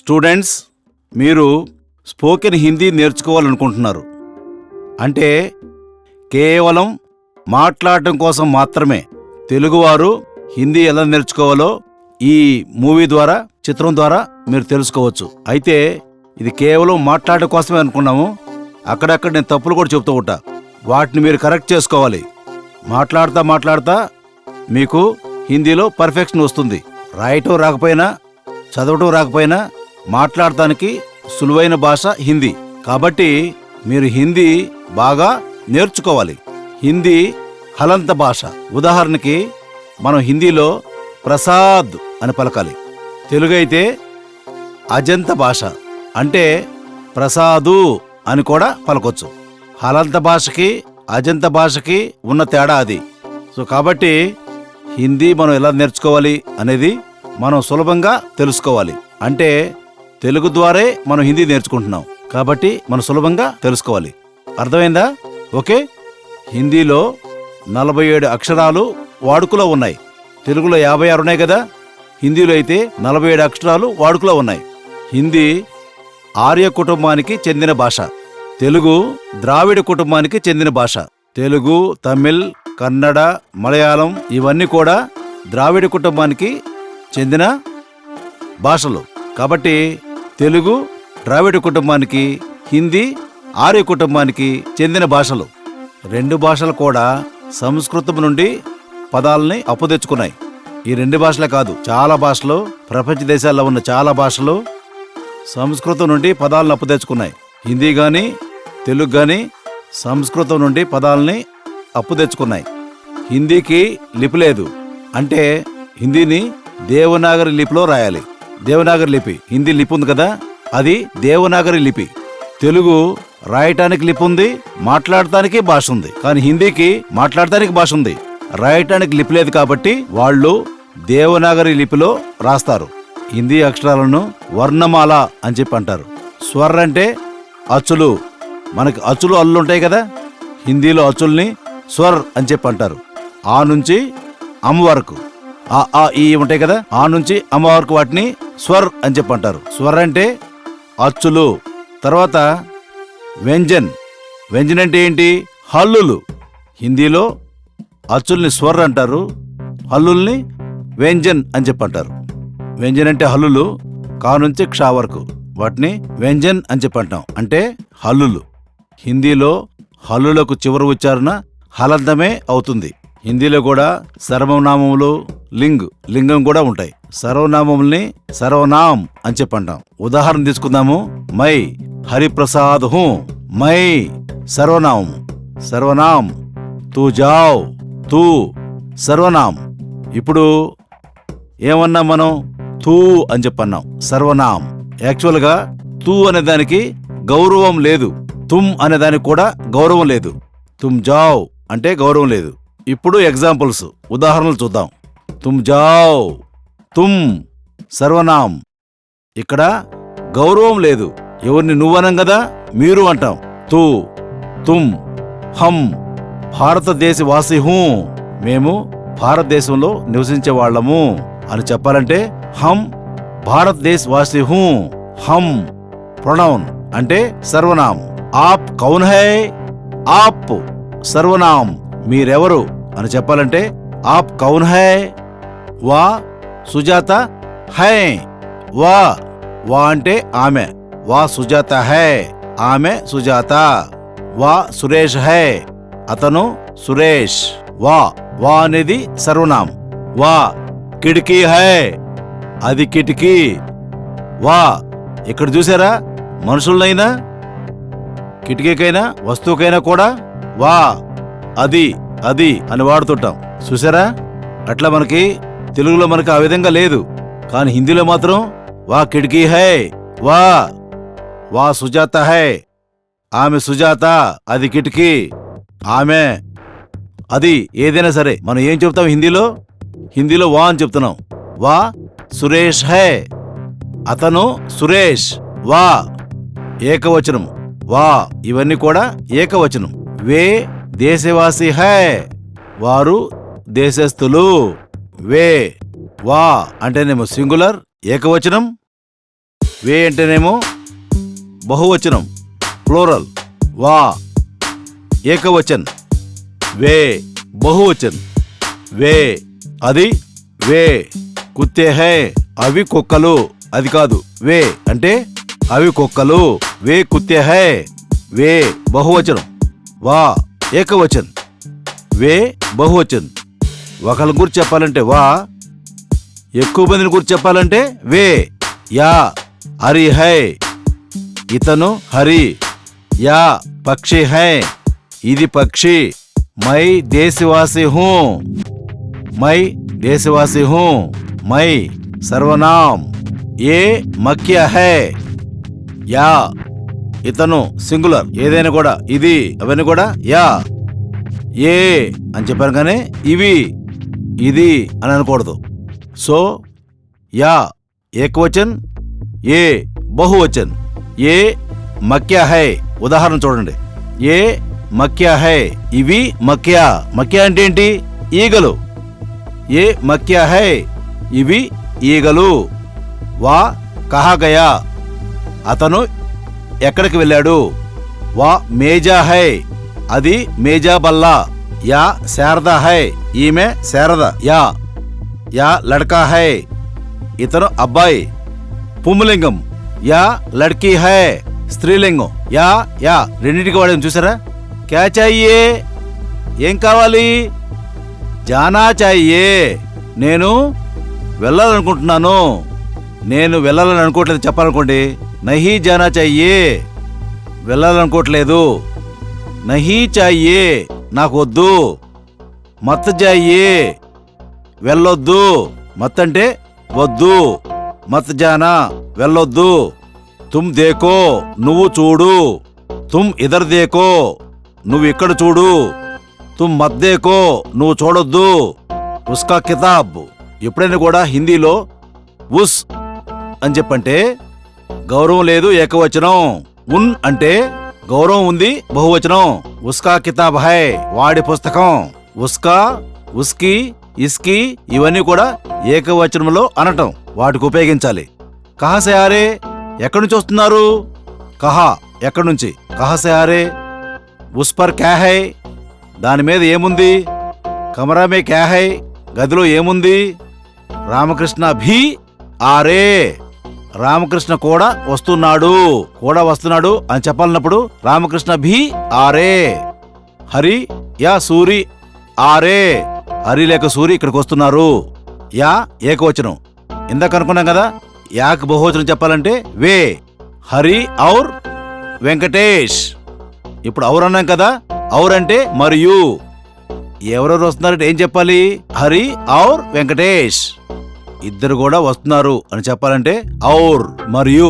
Students మీరు spoken Hindi నేర్చుకోవాలనుకుంటున్నారు. అంటే కేవలం మాట్లాడటం కోసం మాత్రమే తెలుగువారు హిందీ ఎలా నేర్చుకోవాలో ఈ మూవీ ద్వారా చిత్రం ద్వారా మీరు తెలుసుకోవచ్చు. అయితే ఇది కేవలం మాట్లాడటం కోసమే అనుకున్నాము. అక్కడక్కడ నేను తప్పులు కూడా చెబుతూ ఉంటా. వాటిని మీరు కరెక్ట్ చేసుకోవాలి. మాట్లాడతా మాట్లాడతా మీకు హిందీలో పర్ఫెక్షన్ వస్తుంది. రాయటం రాకపోయినా చదవటం రాకపోయినా మాట్లాడటానికి సులువైన భాష హిందీ. కాబట్టి మీరు హిందీ బాగా నేర్చుకోవాలి. హిందీ హలంత భాష. ఉదాహరణకి మనం హిందీలో ప్రసాద్ అని పలకాలి. తెలుగు అయితే అజంత భాష. అంటే ప్రసాదు అని కూడా పలకొచ్చు. హలంత భాషకి అజంత భాషకి ఉన్న తేడా అది. సో కాబట్టి హిందీ మనం ఎలా నేర్చుకోవాలి అనేది మనం సులభంగా తెలుసుకోవాలి. అంటే తెలుగు ద్వారే మనం హిందీ నేర్చుకుంటున్నాం. కాబట్టి మనం సులభంగా తెలుసుకోవాలి. అర్థమైందా? ఓకే? హిందీలో నలభై ఏడు అక్షరాలు వాడుకలో ఉన్నాయి. తెలుగులో యాభై ఆరు ఉన్నాయి కదా? హిందీలో అయితే నలభై ఏడు అక్షరాలు వాడుకలో ఉన్నాయి. హిందీ ఆర్య కుటుంబానికి చెందిన భాష. తెలుగు ద్రావిడ కుటుంబానికి చెందిన భాష. తెలుగు తమిళ్ కన్నడ మలయాళం ఇవన్నీ కూడా ద్రావిడ కుటుంబానికి చెందిన భాషలు. కాబట్టి తెలుగు ద్రావిడ కుటుంబానికి హిందీ ఆర్య కుటుంబానికి చెందిన భాషలు. రెండు భాషలు కూడా సంస్కృతం నుండి పదాలని అప్పుదెచ్చుకున్నాయి. ఈ రెండు భాషలే కాదు చాలా భాషలు ప్రపంచ దేశాల్లో ఉన్న చాలా భాషలు సంస్కృతం నుండి పదాలను అప్పుదెచ్చుకున్నాయి. హిందీ కానీ తెలుగు కానీ సంస్కృతం నుండి పదాలని అప్పు తెచ్చుకున్నాయి హిందీకి లిపి లేదు. అంటే హిందీని దేవనాగరి లిపిలో రాయాలి. దేవనాగరి లిపి. హిందీ లిపి ఉంది కదా? అది దేవనాగరి లిపి. తెలుగు రాయటానికి లిపి ఉంది మాట్లాడటానికి భాష ఉంది. కానీ హిందీకి మాట్లాడటానికి భాష ఉంది. రాయటానికి లిపి లేదు కాబట్టి వాళ్ళు దేవనాగరి లిపిలో రాస్తారు. హిందీ అక్షరాలను వర్ణమాల అని చెప్పి అంటారు. స్వర్ అంటే అచ్చులు. మనకి అచ్చులు అల్లు ఉంటాయి కదా? హిందీలో అచ్చుల్ని స్వర్ అని చెప్పి అంటారు. ఆ నుంచి అమ్మ వరకు. ఆ ఆ ఈ ఉంటాయి కదా? ఆ నుంచి అమ్మ వరకు వాటిని స్వర్ అని చెప్పి అంటారు. స్వర్ అంటే అచ్చులు. తర్వాత వ్యంజన్. వ్యంజన్ అంటే ఏంటి? హల్లులు. హిందీలో అచ్చుల్ని స్వర్ అంటారు హల్లుల్ని వ్యంజన్ అని చెప్పి అంటారు. వ్యంజన్ అంటే హల్లులు కా నుంచి క్షా వరకు. వాటిని వ్యంజన్ అని చెప్పి అంటాం. అంటే హల్లులు. హిందీలో హల్లులకు చివరి ఉచ్చారణ హలంతమే అవుతుంది. హిందీలో కూడా సర్వనామములు లింగ్ లింగం కూడా ఉంటాయి. సర్వనామముల్ని సర్వనామ్ అని చెప్పంటాం. ఉదాహరణ తీసుకుందాము. మై హరిప్రసాద్ హూ. మై సర్వనామం సర్వనామ్ తూ జావ్. తూ సర్వనామ్ ఇప్పుడు ఏమన్నా మనం? తూ అని చెప్పన్నాం. సర్వనామ్ యాక్చువల్గా తూ అనే దానికి గౌరవం లేదు. తుమ్ అనే దానికి కూడా గౌరవం లేదు. తుమ్ జావ్ అంటే గౌరవం లేదు. ఇప్పుడు ఎగ్జాంపుల్స్ ఉదాహరణలు చూద్దాం. తుమ్ జావ్ తుమ్ సర్వనామ్. ఇక్కడ గౌరవం లేదు. ఎవరిని నువ్వనం కదా? మీరు అంటాం. తూ తుమ్ హం భారతదేశ వాసి హూ మేము భారతదేశంలో నివసించే వాళ్ళము. అని చెప్పాలంటే హం భారతదేశ్ వాసి హూ హం ప్రొనౌన్ అంటే సర్వనామ్. ఆప్ కౌన్ హై ఆప్ సర్వనామ్. మీరెవరు? అని చెప్పాలంటే ఆప్ కౌన్ హై వా సుజాత హై వా వా అంటే ఆమె వా సుజాత హై ఆమె సుజాత వా సురేష్ హై అతను సురేష్ వా వా అనేది సర్వనామ్ వా కిటికీ హై అది కిటికీ వా ఇక్కడ చూసారా మనుషులనైనా కిటికీకైనా వస్తువుకైనా కూడా వా అది అది అని వాడుతుంటాం. చూసారా అట్లా మనకి తెలుగులో మనకి ఆ విధంగా లేదు. కానీ హిందీలో మాత్రం వా కిటికీ హై వా వా సుజాత హై ఆమె సుజాత అది కిటికీ ఆమె అది ఏదైనా సరే. మనం ఏం చెప్తాం హిందీలో? హిందీలో వా అని చెప్తున్నాం. వా సురేష్ హై అతను సురేష్ వా ఏకవచనం వా ఇవన్నీ కూడా ఏకవచనం. వే దేశవాసి హై వారు దేశస్థులు. వే వా అంటేనేమో సింగులర్ ఏకవచనం. వే అంటేనేమో బహువచనం ప్లోరల్. వా ఏకవచన్. వే బహువచన్. వే అది వే. కుత్తే హై అవి కుక్కలు. అది కాదు వే అంటే అవి కుక్కలు. వే కుత్తే హై వే బహువచనం. వా ఏకవచన్. వే బహువచన్. ఒకళ్ళ గురించి చెప్పాలంటే వా. ఎక్కువ మందిని గురించి చెప్పాలంటే వే. Yeah Hari high. ఇతను హరి. యా పక్షి హై. ఇది పక్షి. మై దేశవాసి హూ. మై దేశవాసి హూ. మై సర్వనామ్ ఏ మక్య హై. యా ఇతను సింగులర్. ఏదైనా కూడా. ఇది. అవన్నీ కూడా. యా. ఏ అని చెప్పాను కానీ ఇవి. ఇది అని అనకూడదు. సో యా. ఏకవచన్. ఏ. బహువచన్. ఏ. మక్యా హై. ఉదాహరణ చూడండి. ఏ. మక్యా హై. ఇవి మక్యా. మక్యా అంటే ఏంటి? ఈగలు. ఏ. మక్యా హై. ఇవి ఈగలు. వా. కహాగయా. అతను ఎక్కడికి వెళ్ళాడు? వా మేజా హై. అది మేజా బల్లా. యా శారద హై. ఈమె శారద. యా. యా లడ్కా హై. ఇతను అబ్బాయి. పుంలింగం యా లడ్కీ హై. స్త్రీలింగం. యా యా. రెండింటికి వాడేం చూసారా? క్యా చాయే ఏం కావాలి? జానా చాయే నేను వెళ్ళాలనుకుంటున్నాను. నేను వెళ్ళాలని అనుకోవట్లేదు చెప్పాలనుకోండి. నహీ జానా చాయ్యే. వెళ్ళాలనుకోవట్లేదు. నహీ చాయ్యే. నాకు వద్దు మత్ జాయ్యే. వెళ్ళొద్దు. మత్తంటే వద్దు. మత్ జానా వెళ్ళొద్దు. తుమ్ దేకో నువ్వు చూడు. తుమ్ ఇదర్ దేకో నువ్వు ఇక్కడ చూడు. తుమ్ మత్ దేకో నువ్వు చూడొద్దు. ఉస్కా కితాబ్. ఎప్పుడైనా కూడా హిందీలో ఉస్ అని చెప్పంటే గౌరవం లేదు ఏకవచనం. ఉన్ అంటే గౌరవం ఉంది బహువచనం. ఉస్కా కితాబ్ హై వాడి పుస్తకం. ఉస్కా ఉస్కి ఇస్కి ఇవన్నీ కూడా ఏకవచనంలో అనటం వాటికి ఉపయోగించాలి. కహసయారే ఆరే ఎక్కడి నుంచి వస్తున్నారు? కహా ఎక్కడి నుంచి? కహసయారే ఆరే క్యాహై దాని మీద ఏముంది? కమరామే క్యాహై గదిలో ఏముంది? రామకృష్ణ భీ ఆరే. రామకృష్ణ కూడా వస్తున్నాడు. కూడా వస్తున్నాడు అని చెప్పాలన్నప్పుడు రామకృష్ణ భీ ఆరే. హరి యా సూరి ఆరే. హరి లేక సూరి ఇక్కడికి వస్తున్నారు. యా ఏకవచనం. ఇందాక అనుకున్నాం కదా యాక్ బహువచనం చెప్పాలంటే వే. హరి ఔర్ వెంకటేష్. ఇప్పుడు ఔర్ అన్నాం కదా ఔర్ అంటే మరియు. ఎవరెవరు వస్తున్నారంటే ఏం చెప్పాలి? హరి ఔర్ వెంకటేష్. ఇద్దరు కూడా వస్తున్నారు అని చెప్పాలంటే ఔర్ మరియు